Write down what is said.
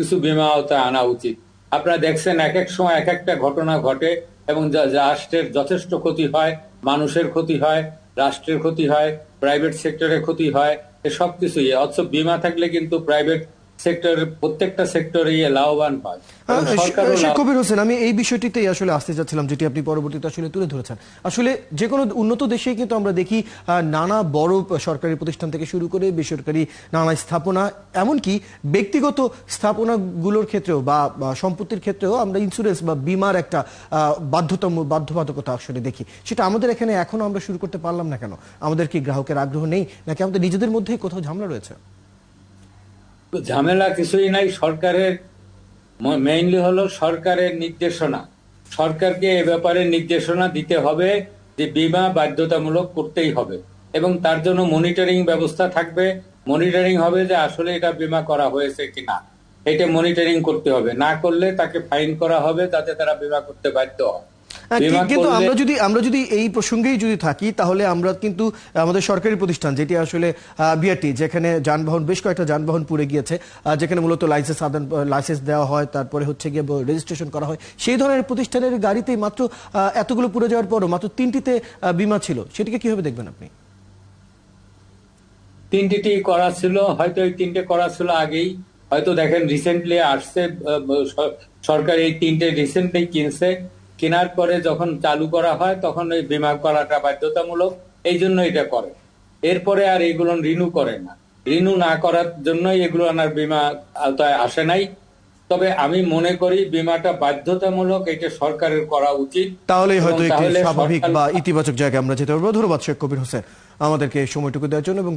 কিছু বিমা আওতায় আনা উচিত। আপনারা দেখছেন এক এক সময় এক একটা ঘটনা ঘটে এবং রাষ্ট্রের যথেষ্ট ক্ষতি হয়, মানুষের ক্ষতি হয়, রাষ্ট্রের ক্ষতি হয় প্রাইভেট সেক্টরের ক্ষতি হয়, এসব কিছুই। অথচ বিমা থাকলে কিন্তু প্রাইভেট সেক্টরের প্রত্যেকটা সেক্টরে লাভবান কবির হোসেন আমি এই বিষয়টিতেই আসলে আসতে চাচ্ছিলাম যেটি আপনি পরবর্তীতে আসলে তুলে ধরেছেন। আসলে যে কোনো উন্নত দেশেই কিন্তু আমরা দেখি নানা বড় সরকারি প্রতিষ্ঠান থেকে শুরু করে বেসরকারি নানা স্থাপনা এমনকি ব্যক্তিগত স্থাপনাগুলোর ক্ষেত্রেও বা সম্পত্তির ক্ষেত্রেও আমরা ইন্স্যুরেন্স বা বিমার একটা বাধ্যতাম বাধ্যবাধকতা আসলে দেখি। সেটা আমাদের এখানে এখনও আমরা শুরু করতে পারলাম না কেন? আমাদের কি গ্রাহকের আগ্রহ নেই? নাকি আমাদের নিজেদের মধ্যেই কোথাও ঝামেলা রয়েছে? ঝামেলা কিছুই নাই, সরকারের মেইনলি হলো সরকারের নির্দেশনা। সরকারকে এ ব্যাপারে নির্দেশনা দিতে হবে যে বিমা বাধ্যতামূলক করতেই হবে এবং তার জন্য মনিটরিং ব্যবস্থা থাকবে। মনিটরিং হবে যে আসলে এটা বিমা করা হয়েছে কিনা। এটা মনিটরিং করতে হবে। না করলে তাকে ফাইন করা হবে, যাতে তারা বিমা করতে বাধ্য হয়। কিন্তু আমরা যদি আমরা যদি এই প্রসঙ্গেই যদি থাকি তাহলে আমরা কিন্তু আমাদের সরকারি প্রতিষ্ঠান যেটি আসলে বিআরটি যেখানে যানবাহন বেশ কয়েকটা যানবাহন পুড়ে গিয়েছে যেখানে মূলত লাইসেন্স আদান লাইসেন্স দেওয়া হয় তারপরে হচ্ছে গিয়ে রেজিস্ট্রেশন করা হয়। সেই ধরনের প্রতিষ্ঠানের গাড়িতেই মাত্র এতগুলো পুড়ে যাওয়ার পরও মাত্র তিনটিতে বিমা ছিল। সেটিকে কীভাবে দেখবেন আপনি? তিনটি করা ছিল। হয়তো এই তিনটে করা ছিল আগেই। হয়তো দেখেন রিসেন্টলি আসছে সরকার এই তিনটে রিসেন্টলি কিনছে। কেনার পরে যখন চালু করা হয় তখন ওই বিমা করাটা বাধ্যতামূলক। এই জন্য এটা করে। এরপরে আর এগুলো রিনু করে না। রিনু না করার জন্যই এগুলো আনার বিমা আওতায় আসে নাই। তবে আমি মনে করি বিমাটা বাধ্যতামূলক এটা সরকারের করা উচিত। তাহলে হয়তো একটি স্বাভাবিক বা ইতিবাচক জায়গায় আমরা যেতে পারব। ধন্যবাদ শেখ কবির হোসেন আমাদেরকে এই সময়টুকু দেওয়ার জন্য এবং